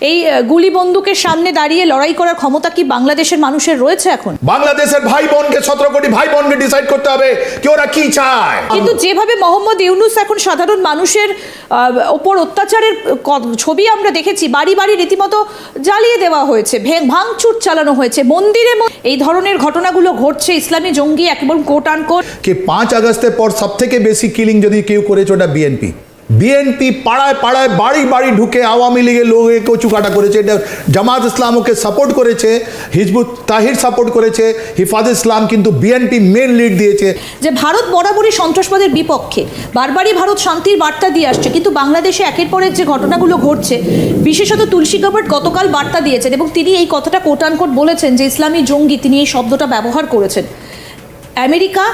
এই গুলি বন্দুকের সামনে দাঁড়িয়ে লড়াই করার ক্ষমতা কি বাংলাদেশের মানুষের রয়েছে এখন? বাংলাদেশের ভাই বোনকে সতেরো কোটি ভাই বোনকে ডিসাইড করতে হবে কি ওরা কি চায়? কিন্তু যেভাবে মোহাম্মদ ইউনুস এখন সাধারণ মানুষের ওপর অত্যাচারের ছবি আমরা দেখেছি বাড়ি বাড়ি রীতিমতো জ্বালিয়ে দেওয়া হয়েছে ভাঙচুর চালানো হয়েছে মন্দিরে এই ধরনের ঘটনাগুলো ঘটছে ইসলামী জঙ্গি একদম কোট আন কোট কি পাঁচ আগস্টের পর সব থেকে বেশি কিলিং যদি কেউ করেছে ওটা বিএনপি বিএনপি পাড়ায় পাড়ায় বাড়ি বাড়ি ঢুকে আওয়ামী লীগের লোকে কচুকাটা করেছে, এটা জামাত ইসলামকে সাপোর্ট করেছে, হিজবুত তাহির সাপোর্ট করেছে, হিফাজ ইসলাম কিন্তু বিএনপি মেন লিড দিয়েছে। যে ভারত বরাবরই সন্ত্রাসবাদের বিপক্ষে, বারবারই ভারত শান্তির বার্তা দিয়ে আসছে, কিন্তু বাংলাদেশে একের পর এক যে ঘটনাগুলো ঘটছে, বিশেষত তুলসী গাবার্ট গতকাল বার্তা দিয়েছেন এবং তিনি এই কথাটা কোটানকোট বলেছেন যে ইসলামী জঙ্গি তিনি এই শব্দটা ব্যবহার করেছেন। আমেরিকা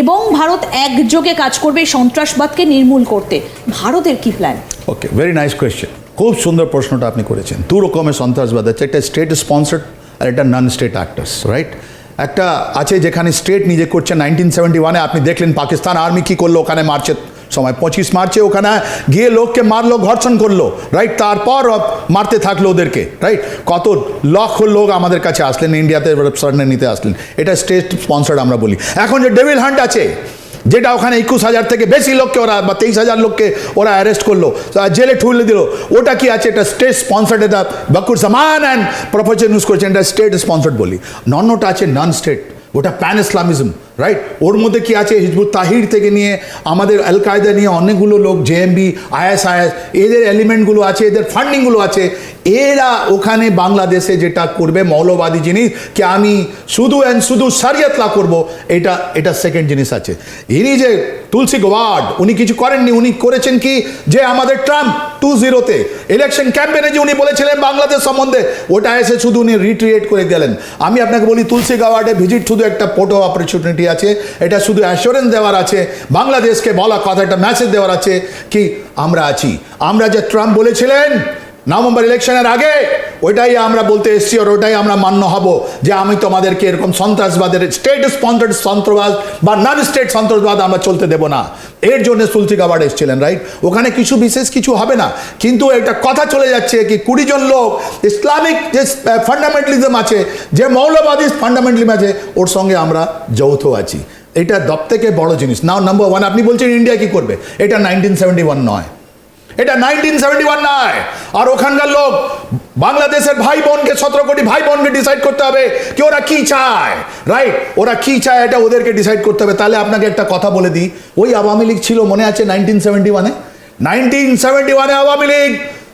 এবং ভারত একযোগে কাজ করবে সন্ত্রাসবাদকে নির্মূল করতে। ভারতের কি plan okay very nice question খুব সুন্দর প্রশ্নটা আপনি করেছেন। দু রকমের সন্ত্রাসবাদ আছে, একটা স্টেট স্পন্সার্ড আর একটা নন স্টেট অ্যাক্টার্স রাইট একটা আছে যেখানে স্টেট নিজে করছে নাইনটিন সেভেন্টি ওয়ানে আপনি দেখলেন পাকিস্তান আর্মি কী করল, ওখানে মার্চে সময় পঁচিশ মার্চে ওখানে গিয়ে লোককে মারলো, ঘর্ষণ করল রাইট তারপর মারতে থাকল ওদেরকে রাইট কত লক্ষ লোক আমাদের কাছে আসলেন, ইন্ডিয়াতে সার্নে নিতে আসলেন। এটা স্টেট স্পন্সার্ড আমরা বলি। এখন যে ডেভিল হান্ট আছে, যেটা ওখানে একুশ হাজার থেকে বেশি লোককে ওরা, বা তেইশ হাজার লোককে ওরা অ্যারেস্ট করল জেলে ঠুলে দিল, ওটা কি আছে? এটা স্টেট স্পন্সার্ড এটা বাকুর সামান অ্যান্ড প্রফেসর ইউজ করছেন, এটা স্টেট স্পন্সার্ড বলি। নন্নটা আছে নন স্টেট ওটা প্যান ইসলামিজম রাইট ওর মধ্যে কি আছে? হিজবুত তাহির থেকে নিয়ে আমাদের আল কায়দা নিয়ে অনেকগুলো লোক জেএমবি আইএসআইএস এদের এলিমেন্টগুলো আছে, এদের ফান্ডিংগুলো আছে। এরা ওখানে বাংলাদেশে যেটা করবে, মৌলবাদী জিনিস, কি আমি শুধু অ্যান্ড শুধু সারিয়াতলা করব, এটা এটা সেকেন্ড জিনিস আছে। ইনি যে তুলসী গোয়ার্ড উনি কিছু করেননি, উনি করেছেন কি? যে আমাদের ট্রাম্প টু জিরোতে ইলেকশন ক্যাম্পেনে যে উনি বলেছিলেন বাংলাদেশ সম্বন্ধে, ওটা এসে শুধু উনি রিট্রিয়েট করে গেলেন আমি আপনাকে বলি, তুলসী গাওয়ার্ডে ভিজিট শুধু একটা ফটো অপরচুনিটি আছে, এটা শুধু অ্যাসুরেন্স দেওয়ার আছে, বাংলাদেশকে বলা কথা একটা মেসেজ দেওয়ার আছে, কি আমরা আছি। আমরা যে ট্রাম্প বলেছিলেন নভেম্বর ইলেকশনের আগে ওইটাই আমরা বলতে এসছি আর ওটাই আমরা মান্য হব যে আমি তোমাদেরকে এরকম সন্ত্রাসবাদের স্টেট স্পন্সার্ড সন্ত্রাসবাদ বা নন স্টেট সন্ত্রাসবাদ আমরা চলতে দেব না। এর জন্য তুলসী গাবার্ড এসেছিলেন রাইট ওখানে কিছু বিশেষ কিছু হবে না। কিন্তু একটা কথা চলে যাচ্ছে কি কুড়ি জন লোক ইসলামিক যে ফান্ডামেন্টালিজম আছে, যে মৌলবাদী ফান্ডামেন্টালিজম আছে, ওর সঙ্গে আমরা যৌথ আছি। এটা দপ থেকে বড় জিনিস। নাও নাম্বার ওয়ান আপনি বলছেন ইন্ডিয়া কি করবে? এটা নাইনটিন সেভেন্টি ওয়ান নয়। এটা নাইনটিন সেভেন্টি ওয়ান নয়। আর ওখানকার লোক বাংলাদেশের ভাই বোনকে সতেরো কোটি ভাই বোনকে ডিসাইড করতে হবে কি ওরা কি চায় রাইট ওরা কি চায় এটা ওদেরকে ডিসাইড করতে হবে। তাহলে আপনাকে একটা কথা বলে দিই। ওই আওয়ামী লীগ ছিল, মনে আছে নাইনটিন সেভেন্টি ওয়ানে নাইনটিন সেভেন্টি ওয়ানে আওয়ামী লীগ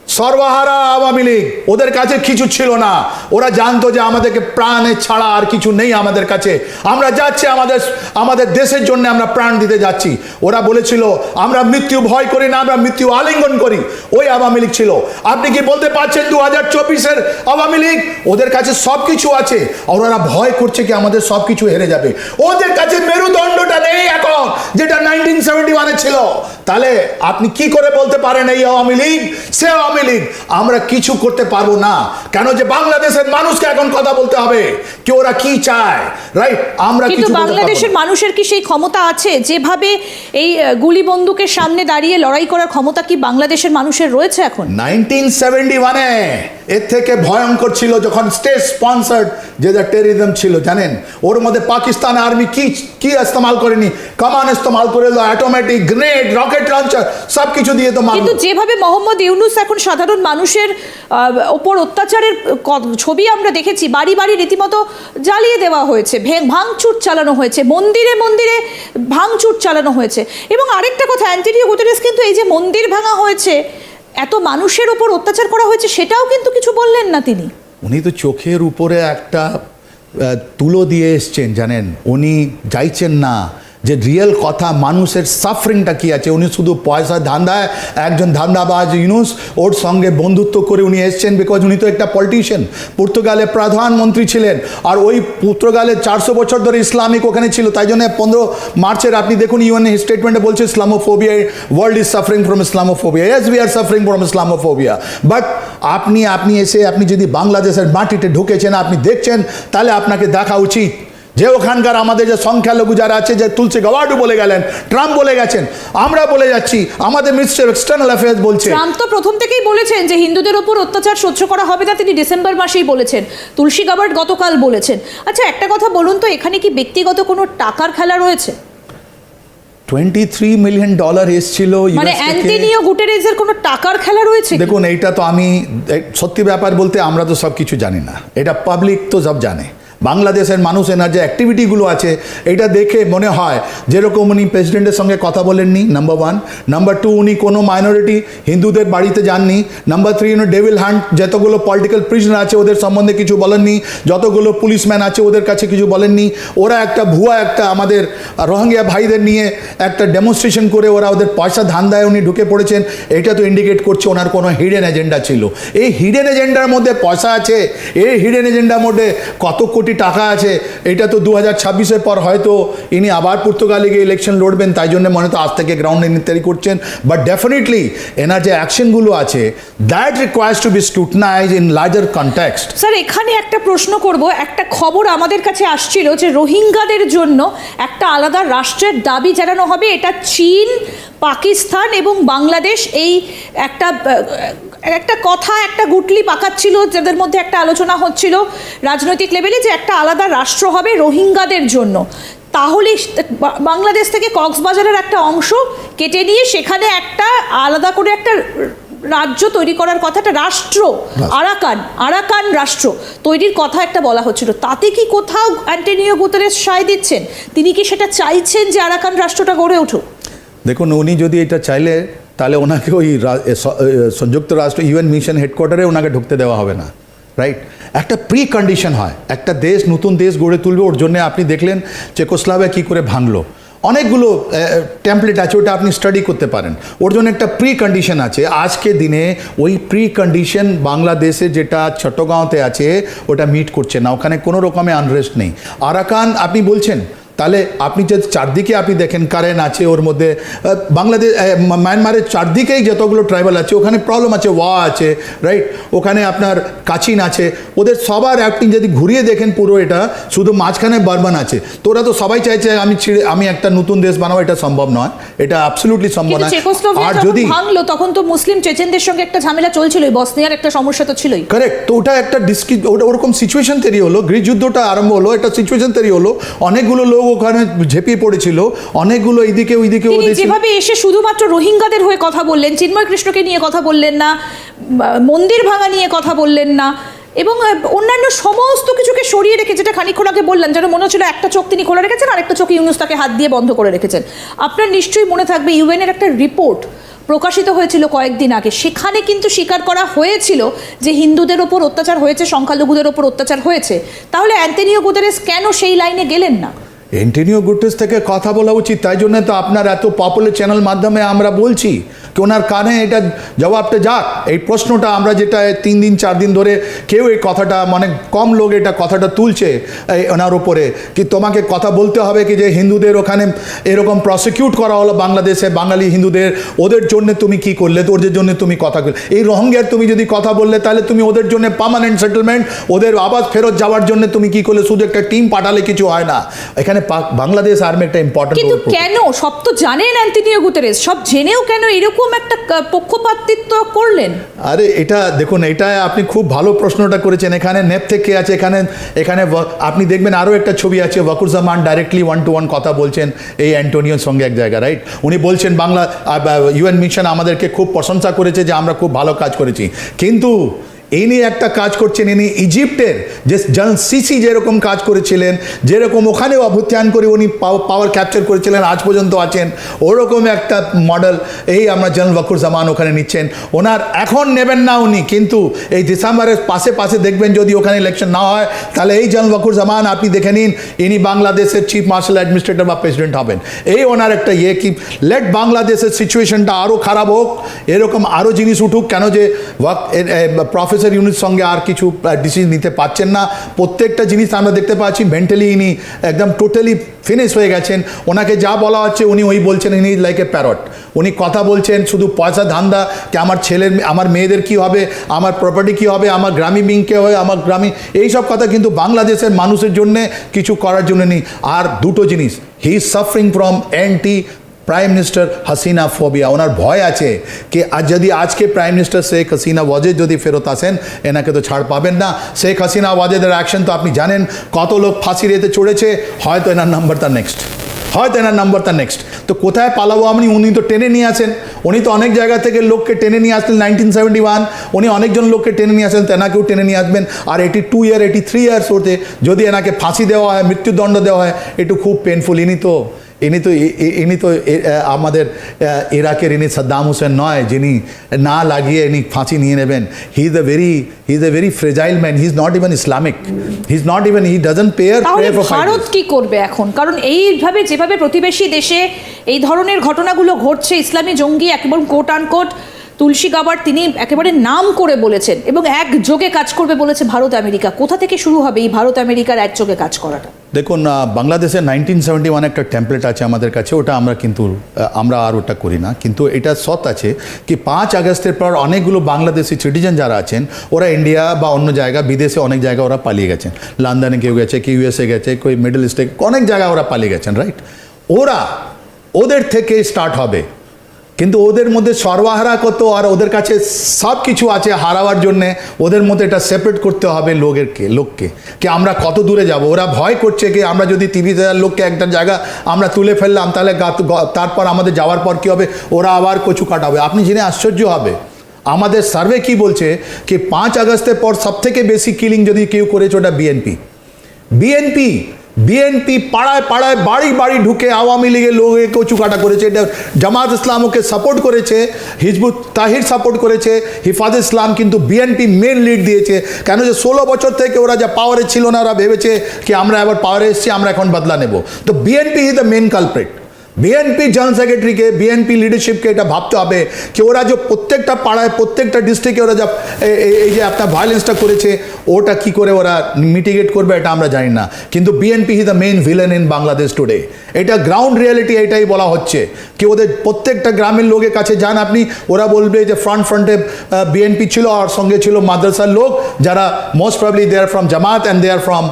সর্বহারা আওয়ামী লীগ, ওদের কাছে কিছু ছিল না। ওরা জানতো যে আমাদেরকে প্রাণে ছাড়া আর কিছু নেই আমাদের কাছে। আমরা যাচ্ছি আমাদের আমাদের দেশের জন্য আমরা প্রাণ দিতে যাচ্ছি। ওরা বলেছিল, আমরা মৃত্যু ভয় করি না, আমরা মৃত্যু আলিঙ্গন করি। ওই আওয়ামী লীগ ছিল। আপনি কি বলতে পারছেন দু হাজার চব্বিশের আওয়ামী লীগ? ওদের কাছে সব কিছু আছে। আর ওরা ভয় করছে কি আমাদের সব কিছু হেরে যাবে। ওদের কাছে মেরুদণ্ডটা নেই এখন, যেটা নাইনটিন সেভেন্টি ওয়ানে ছিল। তাহলে আপনি কি করে বলতে পারেন এই আওয়ামী লীগ? সে আওয়ামী লীগ আমরা কিছু করতে পারব না। কেন যে বাংলাদেশের মানুষকে এখন কথা বলতে হবে? কি ওরা কি চায়? রাইট আমরা কিন্তু বাংলাদেশের মানুষের কি সেই ক্ষমতা আছে? যেভাবে এই গুলি বন্দুকের সামনে দাঁড়িয়ে লড়াই করার ক্ষমতা কি বাংলাদেশের মানুষের রয়েছে এখন? নাইনটিন সেভেন্টি ওয়ানে এর থেকে ভয়ঙ্কর ছিল যখন স্টেট স্পন্সার্ড যে টেরিজম ছিল জানেন? ওর মধ্যে পাকিস্তান আর্মি কি কি ইস্তেমাল করেনি? কামান ইস্তেমাল করে অটোমেটিক গ্রেনেড রকেট লঞ্চার সব কিছু দিয়ে তো কিন্তু যেভাবে মোহাম্মদ ইউনুস এখন সাধারণ মানুষের ওপর অত্যাচারের ছবি আমরা দেখেছি বাড়ি বাড়ি রীতিমতো জ্বালিয়ে দেওয়া হয়েছে ভাঙচুর চালানো হয়েছে মন্দিরে মন্দিরে ভাঙচুর চালানো হয়েছে। এবং আরেকটা কথা অ্যান্টনিও গুতেরেস কিন্তু এই যে মন্দির ভাঙা হয়েছে এত মানুষের ওপর অত্যাচার করা হয়েছে সেটাও কিন্তু কিছু বললেন না তিনি। উনি তো চোখের উপরে একটা তুলো দিয়ে এসছেন জানেন? উনি চাইছেন না যে রিয়েল কথা, মানুষের সাফারিংটা কি আছে? উনি শুধু পয়সা ধান্দায় একজন ধান্দাবাজ ইউনুস, ওর সঙ্গে বন্ধুত্ব করে উনি এসছেন বিকজ উনি তো একটা পলিটিশিয়ান পর্তুগালে প্রধানমন্ত্রী ছিলেন, আর ওই পর্তুগালে চারশো বছর ধরে ইসলামিক ওখানে ছিল, তাই জন্য পনেরো মার্চের, আপনি দেখুন ইউএন স্টেটমেন্টে বলছে Islamophobia world is suffering from Islamophobia as we are suffering from Islamophobia but আপনি আপনি এসে, আপনি যদি বাংলাদেশের মাটিতে ঢুকেছেন, আপনি দেখছেন, তাহলে আপনাকে দেখা উচিত। যে ওখানকার আমাদের যে সংখ্যালঘু যারা আছে যে তুলসী গওয়ার্ডও বলে গেলেন ট্রাম্প বলে গেছেন আমরা বলে যাচ্ছি আমাদের মিনিস্টার এক্সটার্নাল অ্যাফেয়ার্স বলছে। ট্রাম্প তো প্রথম থেকেই বলেছেন যে হিন্দুদের ওপর অত্যাচার সহ্য করা হবে না তিনি ডিসেম্বর মাসেই বলেছেন। তুলসী গাবার্ড গতকাল বলেছেন। আচ্ছা একটা কথা বলুন তো এখানে কি ব্যক্তিগত কোনো টাকার খেলা রয়েছে? টোয়েন্টি থ্রি মিলিয়ন ডলার এসছিল মানে। অ্যান্টনিও গুটেরেজের কোনো টাকার খেলা রয়েছে দেখুন এইটা তো আমি সত্যি ব্যাপার বলতে আমরা তো সব কিছু জানি না। এটা পাবলিক তো সব জানে। বাংলাদেশের মানুষ এনার যে অ্যাক্টিভিটিগুলো আছে, এটা দেখে মনে হয় যেরকম উনি প্রেসিডেন্টের সঙ্গে কথা বলেননি নাম্বার ওয়ান নাম্বার টু উনি কোনো মাইনরিটি হিন্দুদের বাড়িতে যাননি। নাম্বার থ্রি উনি ডেভিল হান্ট যতগুলো পলিটিক্যাল প্রিজনার আছে ওদের সম্বন্ধে কিছু বলেননি। যতগুলো পুলিশম্যান আছে ওদের কাছে কিছু বলেননি। ওরা একটা ভুয়া, একটা আমাদের রোহিঙ্গা ভাইদের নিয়ে একটা ডেমনস্ট্রেশন করে ওরা ওদের পয়সা ধান্দায় উনি ঢুকে পড়েছেন। এটা তো ইন্ডিকেট করছে ওনার কোনো হিডেন এজেন্ডা ছিল। এই হিডেন এজেন্ডার মধ্যে পয়সা আছে। এই হিডেন এজেন্ডার মধ্যে কত কোটি টাকা আছে, এটা তো দু হাজার ছাব্বিশের পর হয়তো ইনি আবার পর্তুগালে গিয়ে ইলেকশন লড়বেন, তাই জন্য মনে তো আজ থেকে গ্রাউন্ডে তৈরি করছেন। বাট ডেফিনেটলি এনার যে অ্যাকশনগুলো আছে that requires to be scrutinize in larger context sir এখানে একটা প্রশ্ন করব, একটা খবর আমাদের কাছে আসছিল যে রোহিঙ্গাদের জন্য একটা আলাদা রাষ্ট্রের দাবি জানানো হবে, এটা চীন, পাকিস্তান এবং বাংলাদেশ, এই একটা একটা কথা একটা গুটলি পাকাচ্ছিল যাদের মধ্যে একটা আলোচনা হচ্ছিল রাজনৈতিক লেভেলে যে একটা আলাদা রাষ্ট্র হবে রোহিঙ্গাদের জন্য। তাহলে বাংলাদেশ থেকে কক্সবাজারের একটা অংশ কেটে নিয়ে সেখানে একটা আলাদা করে একটা রাজ্য তৈরি করার কথা একটা রাষ্ট্র আরাকান আরাকান রাষ্ট্র তৈরির কথা একটা বলা হচ্ছিল। তাতে কি কোথাও অ্যান্টনিও গুতারেস সায় দিচ্ছেন? তিনি কি সেটা চাইছেন যে আরাকান রাষ্ট্রটা গড়ে উঠুক? দেখুন উনি যদি এটা চাইলে তাহলে ওনাকে ওই সংযুক্ত রাষ্ট্র ইউএন মিশন হেডকোয়ার্টারে ওনাকে ঢুকতে দেওয়া হবে না রাইট একটা প্রি কন্ডিশন হয়, একটা দেশ, নতুন দেশ গড়ে তুলবে, ওর জন্য আপনি দেখলেন চেকোস্লাভে কী করে ভাঙলো। অনেকগুলো টেমপ্লেট আছে, ওটা আপনি স্টাডি করতে পারেন। ওর জন্য একটা প্রি কন্ডিশন আছে, আজকে দিনে ওই প্রি কন্ডিশন বাংলাদেশে যেটা চট্টগাঁওতে আছে, ওটা মিট করছে না, ওখানে কোনো রকমের আনরেস্ট নেই। আরাকান, আপনি বলছেন তাহলে আপনি যে চারদিকে আপনি দেখেন কারেন আছে ওর মধ্যে বাংলাদেশ মায়ানমারের চারদিকেই যতগুলো ট্রাইবাল আছে ওখানে প্রবলেম আছে ওয়া আছে রাইট ওখানে আপনার কাচিন আছে ওদের সবার আপনি যদি ঘুরিয়ে দেখেন পুরো এটা শুধু মাঝখানে বারবান আছে। তো ওরা তো সবাই চাইছে আমি ছিঁড়ে আমি একটা নতুন দেশ বানাবো এটা সম্ভব নয়। এটা অ্যাবসলিউটলি সম্ভব নয়। আর যদি ভাঙলো তখন তো মুসলিম চেচেনদের সঙ্গে একটা ঝামেলা চলছিল বসনিয়ার একটা সমস্যা তো ছিলই। কারেক্ট তো ওটা একটা ডিসকি ওটা ওরকম সিচুয়েশন তৈরি হলো গৃহ যুদ্ধটা আরম্ভ হলো একটা সিচুয়েশন তৈরি হলো অনেকগুলো লোক ওখানে ঝেঁপিয়ে পড়েছিল। অনেকগুলো এইদিকে ওইদিকে যেভাবে এসে শুধুমাত্র রোহিঙ্গাদের হয়ে কথা বললেন চিন্ময় কৃষ্ণকে নিয়ে কথা বললেন না মন্দির ভাঙা নিয়ে কথা বললেন না এবং অন্যান্য সমস্ত কিছুকে সরিয়ে রেখে যেটা খানিক্ষণ আগে বললেন যেন মনে হচ্ছিল একটা চোখ তিনি খোলা রেখেছেন আর একটা চোখ ইউনুস তাকে হাত দিয়ে বন্ধ করে রেখেছেন। আপনার নিশ্চয়ই মনে থাকবে ইউএনের একটা রিপোর্ট প্রকাশিত হয়েছিল কয়েকদিন আগে। সেখানে কিন্তু স্বীকার করা হয়েছিল যে হিন্দুদের ওপর অত্যাচার হয়েছে সংখ্যালঘুদের ওপর অত্যাচার হয়েছে। তাহলে অ্যান্টনিও গুতেরেস কেন সেই লাইনে গেলেন না? এন্টেনিও গুটেস থেকে কথা বলা উচিত, তাই জন্য তো আপনার এত পপুলার চ্যানেল মাধ্যমে আমরা বলছি কি ওনার কানে এটা জবাবটা যাক। এই প্রশ্নটা আমরা যেটা তিন দিন, চার দিন ধরে কেউ এই কথাটা মানে কম লোক এটা কথাটা তুলছে ওনার ওপরে কি তোমাকে কথা বলতে হবে কি যে হিন্দুদের ওখানে এরকম প্রসিকিউট করা হলো বাংলাদেশে, বাঙালি হিন্দুদের, ওদের জন্য তুমি কি করলে? ওদের জন্য তুমি কথা করলে এই রোহিঙ্গার তুমি যদি কথা বললে, তাহলে তুমি ওদের জন্য পার্মানেন্ট সেটেলমেন্ট ওদের আবাস ফেরত যাওয়ার জন্য তুমি কি করলে? শুধু একটা টিম পাঠালে কিছু হয় না। এখানে বাংলাদেশ আর্মি একটা ইম্পর্টেন্ট কিন্তু কেন? সব তো জানেন অ্যান্টনিও গুতেরেস। সব জেনেও কেন এরকম একটা পক্ষপাতিত্ব করলেন? আরে এটা দেখুন এটা আপনি খুব ভালো প্রশ্নটা করেছেন। এখানে নেপ থেকে আছে এখানে এখানে আপনি দেখবেন আরও একটা ছবি আছে Wakeruzzaman directly one to one কথা বলছেন এই অ্যান্টোনিওর সঙ্গে এক জায়গায় রাইট উনি বলছেন বাংলা ইউএন মিশন আমাদেরকে খুব প্রশংসা করেছে যে আমরা খুব ভালো কাজ করেছি। কিন্তু ইনি একটা কাজ করছেন, ইনি ইজিপ্টের, যে জন সিসি যেরকম কাজ করেছিলেন, যেরকম ওখানে অভ্যুত্থান করে উনি পাওয়ার ক্যাপচার করেছিলেন, আজ পর্যন্ত আছেন, ওরকম একটা মডেল এই আমরা জেনারেল ওয়াকুর জামান ওখানে নিচ্ছেন। ওনার এখন নেবেন না উনি, কিন্তু এই ডিসেম্বরের পাশে পাশে দেখবেন যদি ওখানে ইলেকশন না হয়, তাহলে এই জেনারেল ওয়াকুর জামান আপনি দেখে নিন, ইনি বাংলাদেশের চিফ মার্শাল অ্যাডমিনিস্ট্রেটর বা প্রেসিডেন্ট হবেন। এই ওনার একটা ইয়ে কি লেট বাংলাদেশের সিচুয়েশনটা আরও খারাপ হোক, এরকম আরও জিনিস উঠুক, কেন যে প্রফেসর প্রফেসর ইউনিট সঙ্গে আর কিছু ডিসিশন নিতে পারছেন না। প্রত্যেকটা জিনিস আমরা দেখতে পাচ্ছি মেন্টালি ইনি একদম টোটালি ফিনিশ হয়ে গেছেন। ওনাকে যা বলা হচ্ছে, উনি ওই বলছেন ইনি লাইক এ প্যারট উনি কথা বলছেন, শুধু পয়সা ধান্দা কি আমার ছেলের, আমার মেয়েদের কি হবে, আমার প্রপার্টি কি হবে, আমার গ্রামী বিংকে হয়, আমার গ্রামী এইসব কথা কিন্তু বাংলাদেশের মানুষের জন্য কিছু করার জন্য নেই। আর দুটো জিনিস he is suffering from anti prime minister Hasina phobia ওনার ভয় আছে কি আজ যদি আজকে প্রাইম মিনিস্টার শেখ হাসিনা ওয়াজেদ যদি ফেরত আসেন এনাকে তো ছাড় পাবেন না শেখ হাসিনা ওয়াজেদের অ্যাকশন তো আপনি জানেন কত লোক ফাঁসি রেতে চড়েছে হয়তো এনার নাম্বারটা নেক্সট হয়তো এনার নাম্বারটা নেক্সট তো কোথায় পালাবো আপনি উনি তো টেনে নিয়ে আসেন উনি তো অনেক জায়গা থেকে লোককে টেনে নিয়ে আসলেন নাইনটিন সেভেন্টি ওয়ান উনি অনেকজন লোককে টেনে নিয়ে আসেন তেনাকেও টেনে নিয়ে আসবেন আর এটি টু ইয়ার এটি থ্রি ইয়ার্স ওতে যদি এনাকে ফাঁসি দেওয়া হয় মৃত্যুদণ্ড দেওয়া হয় একটু খুব পেনফুল ইনি তো ইনি তো ইনি তো আমাদের ইরাকের ইনি সাদ্দাম হোসেন নয় যিনি না লাগিয়ে ইনি ফাঁসি নিয়ে নেবেন। He is a very he is a very fragile man he is not even Islamic he is not even he doesn't pray তাহলে ভারত কি করবে এখন? কারণ এইভাবে যেভাবে প্রতিবেশী দেশে এই ধরনের ঘটনাগুলো ঘটছে ইসলামী জঙ্গি একেবারে কোট আনকোট তুলসী গাবার তিনি একেবারে নাম করে বলেছেন এবং একযোগে কাজ করবে বলেছে ভারত আমেরিকা। কোথা থেকে শুরু হবে এই ভারত আমেরিকার একযোগে কাজ করাটা? দেখুন আহ, বাংলাদেশের নাইনটিন সেভেন্টি ওয়ান একটা টেমপ্লেট আছে আমাদের কাছে ওটা আমরা কিন্তু আমরা আর ওটা করি না। কিন্তু এটা সৎ আছে কি পাঁচ আগস্টের পর অনেকগুলো বাংলাদেশি সিটিজেন যারা আছেন ওরা ইন্ডিয়া বা অন্য জায়গা বিদেশে অনেক জায়গা ওরা পালিয়ে গেছেন। লন্ডনে কেউ গেছে কেউ ইউএসএ গেছে কেউ মিডল ইস্টে অনেক জায়গায় ওরা পালিয়ে গেছেন রাইট ওরা ওদের থেকে স্টার্ট হবে। কিন্তু ওদের মধ্যে সর্বাহারা কত আর ওদের কাছে সব কিছু আছে হারাবার জন্যে, ওদের মধ্যে এটা সেপারেট করতে হবে লোকেরকে, লোককে। কি আমরা কত দূরে যাব? ওরা ভয় করছে কি আমরা যদি তিরিশ হাজার লোককে একটা জায়গা আমরা তুলে ফেললাম, তাহলে তারপর আমাদের যাওয়ার পর কী হবে? ওরা আবার কচু কাটাবে। আপনি জেনে আশ্চর্য হবে। আমাদের সার্ভে কি বলছে কি পাঁচ আগস্টের পর সব থেকে বেশি কিলিং যদি কেউ করেছে ওটা বিএনপি বিএনপি বিএনপি পাড়ায় পাড়ায় বাড়ি বাড়ি ঢুকে আওয়ামী লীগের লোকে কচুকাটা করেছে, এটা জামাত ইসলামকে সাপোর্ট করেছে, হিজবুত তাহির সাপোর্ট করেছে, হিফাজ ইসলাম কিন্তু বিএনপি মেন লিড দিয়েছে। কেন যে ষোলো বছর থেকে ওরা যা পাওয়ারে ছিল না, ওরা ভেবেছে কি আমরা এবার পাওয়ারে এসেছি, আমরা এখন বদলা নেব। তো BNP is the main culprit BNP general সেক্রেটারিকে BNP লিডারশিপকে এটা ভাবতে হবে কি ওরা যে প্রত্যেকটা পাড়ায়, প্রত্যেকটা ডিস্ট্রিক্টে ওরা যা এই যে আপনার ভায়োলেন্সটা করেছে, ওটা কি করে ওরা মিটিগেট করবে এটা আমরা জানি না। কিন্তু BNP is the main villain in Bangladesh today এটা গ্রাউন্ড রিয়ালিটি এটাই বলা হচ্ছে। কি ওদের প্রত্যেকটা গ্রামের লোকের কাছে যান আপনি, ওরা বলবে যে ফ্রন্ট ফ্রন্টে বিএনপি ছিল আর সঙ্গে ছিল মাদ্রাসার লোক, যারা most probably they are from Jamaat and they are from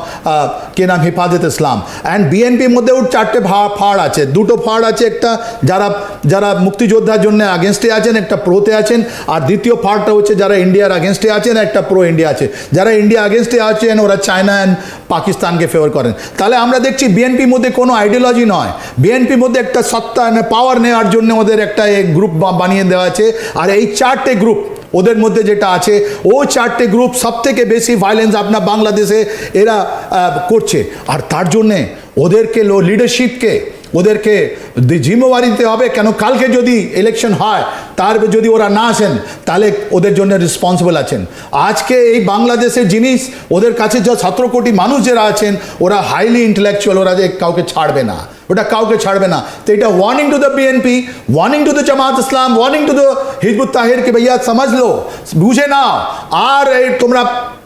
কে নাম? হিফাজত ইসলাম। অ্যান্ড বিএনপির মধ্যেও চারটে ফাড় আছে। দুটো ফাড় আছে একটা, যারা যারা মুক্তিযোদ্ধার জন্য আগেনস্টে আছেন, একটা প্রোতে আছেন, আর দ্বিতীয় পার্টটা হচ্ছে যারা ইন্ডিয়ার আগেনস্টে আছেন একটা প্রো ইন্ডিয়া আছে। যারা ইন্ডিয়া আগেনস্টে আছেন, ওরা চায়না অ্যান্ড পাকিস্তানকে ফেভার করেন। তাহলে আমরা দেখছি বিএনপির মধ্যে কোনো আইডিওলজি নয়। বিএনপির মধ্যে একটা সত্তা পাওয়ার নেওয়ার জন্য ওদের একটা গ্রুপ বানিয়ে দেওয়া আছে, আর এই চারটে গ্রুপ ওদের মধ্যে যেটা আছে, ও চারটে গ্রুপ সব থেকে বেশি ভায়োলেন্স আপনার বাংলাদেশে এরা করছে। আর তার জন্যে ওদেরকে লিডারশিপকে ওদেরকে জিম্মেওয়ারি দিতে হবে। কেন কালকে যদি ইলেকশন হয়, তার যদি ওরা না আসেন, তাহলে ওদের জন্য রেসপন্সিবল আছেন। আজকে এই বাংলাদেশের জিনিস, ওদের কাছে যা সতেরো কোটি মানুষ যারা আছেন, ওরা হাইলি ইন্টেলেকচুয়াল ওরা যে কাউকে ছাড়বে না। ওটা কাউকে ছাড়বে না। তো এটা warning to the BNP warning to the Jamaat Islam warning to the Hizbut Tahrir কি ভাইয়া, সমাজ লো বুঝে নাও আর এই তোমরা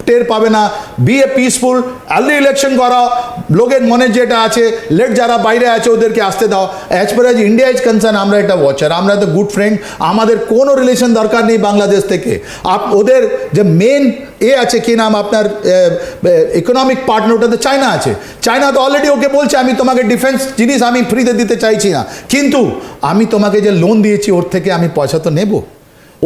টের পাবে না। Be a peaceful early election করাও। লোকের মনে যেটা আছে লেট যারা বাইরে আছে ওদেরকে আসতে দাও। As per as India is concern আমরা এটা ওয়াচার আমরা তো গুড ফ্রেন্ড আমাদের কোনো রিলেশন দরকার নেই বাংলাদেশ থেকে। আপ, ওদের যে মেন এ আছে কি নাম আপনার ইকোনমিক পার্টনার ওটাতে চায়না আছে। চায়না তো অলরেডি ওকে বলছে, আমি তোমাকে ডিফেন্স জিনিস আমি ফ্রিতে দিতে চাইছি না। কিন্তু আমি তোমাকে যে লোন দিয়েছি, ওর থেকে আমি পয়সা তো নেব।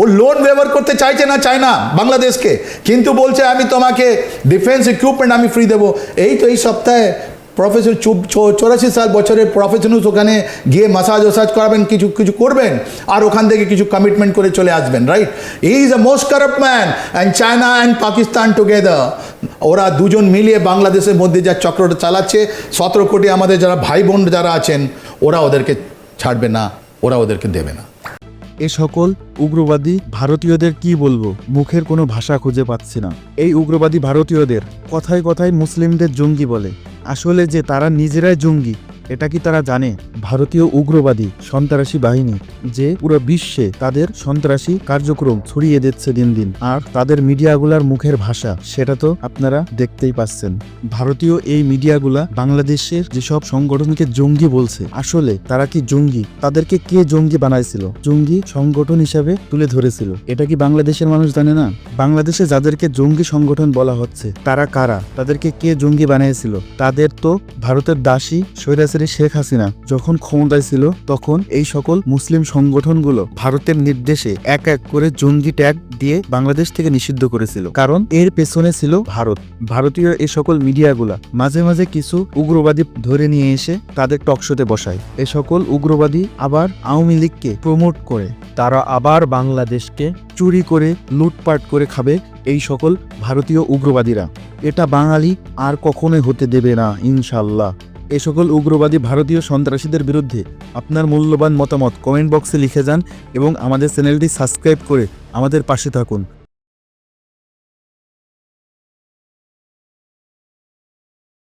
ও লোন ব্যবহার করতে চাইছে না চায়না, বাংলাদেশকে। কিন্তু বলছে, আমি তোমাকে ডিফেন্স ইকুইপমেন্ট আমি ফ্রি দেবো। এই তো এই সপ্তাহে প্রফেসর চৌরাশি সাল বছরের প্রফেশনালস ওখানে গিয়ে মাসাজ ওসাজ করাবেন, কিছু কিছু করবেন, আর ওখান থেকে কিছু কমিটমেন্ট করে চলে আসবেন right is a most corrupt man and China and Pakistan together ওরা দুজন মিলিয়ে বাংলাদেশের মধ্যে যা চক্রটা চালাচ্ছে, সতেরো কোটি আমাদের যারা ভাই বোন যারা আছেন, ওরা ওদেরকে ছাড়বে না, ওরা ওদেরকে দেবে না। এ সকল উগ্রবাদী ভারতীয়দের কি বলব? মুখের কোনো ভাষা খুঁজে পাচ্ছি না। এই উগ্রবাদী ভারতীয়দের কথায় কথায় মুসলিমদের জঙ্গি বলে। আসলে যে তারা নিজেরাই জঙ্গি এটা কি তারা জানে? ভারতীয় উগ্রবাদী সন্ত্রাসী বাহিনী যে পুরো বিশ্বে তাদের সন্ত্রাসী কার্যক্রম ছড়িয়ে দিচ্ছে দিন দিন, আর তাদের মিডিয়াগুলার মুখের ভাষা, সেটা তো আপনারা দেখতেই পাচ্ছেন। ভারতীয় এই মিডিয়াগুলা বাংলাদেশের যেসব সংগঠনকে জঙ্গি বলছে, আসলে তারা কি জঙ্গি? তাদেরকে কে জঙ্গি বানাইছিল? জঙ্গি সংগঠন হিসাবে তুলে ধরেছিল। এটা কি বাংলাদেশের মানুষ জানে না? বাংলাদেশে যাদেরকে জঙ্গি সংগঠন বলা হচ্ছে, তারা কারা? তাদেরকে কে জঙ্গি বানিয়েছিল? তাদের তো ভারতের দাসী স্বৈরাচারী শেখ হাসিনা যখন ক্ষমতায় ছিল, তখন এই সকল মুসলিম সংগঠনগুলো ভারতের নির্দেশে এক এক করে জঙ্গি ট্যাগ দিয়ে বাংলাদেশ থেকে নিষিদ্ধ করেছিল। কারণ এর পেছনে ছিল ভারত। ভারতীয় এই সকল মিডিয়াগুলা মাঝে মাঝে কিছু উগ্রবাদী ধরে নিয়ে এসে তাদের টকশোতে বসায়। এ সকল উগ্রবাদী আবার আওয়ামী লীগকে প্রমোট করে। তারা আবার বাংলাদেশকে চুরি করে, লুটপাট করে খাবে এই সকল ভারতীয় উগ্রবাদীরা। এটা বাঙালি আর কখনোই হতে দেবে না ইনশাল্লাহ এ সকল উগ্রবাদী ভারতীয় সন্ত্রাসীদের বিরুদ্ধে আপনার মূল্যবান মতামত কমেন্ট বক্সে লিখে যান এবং আমাদের চ্যানেলটি সাবস্ক্রাইব করে আমাদের পাশে থাকুন।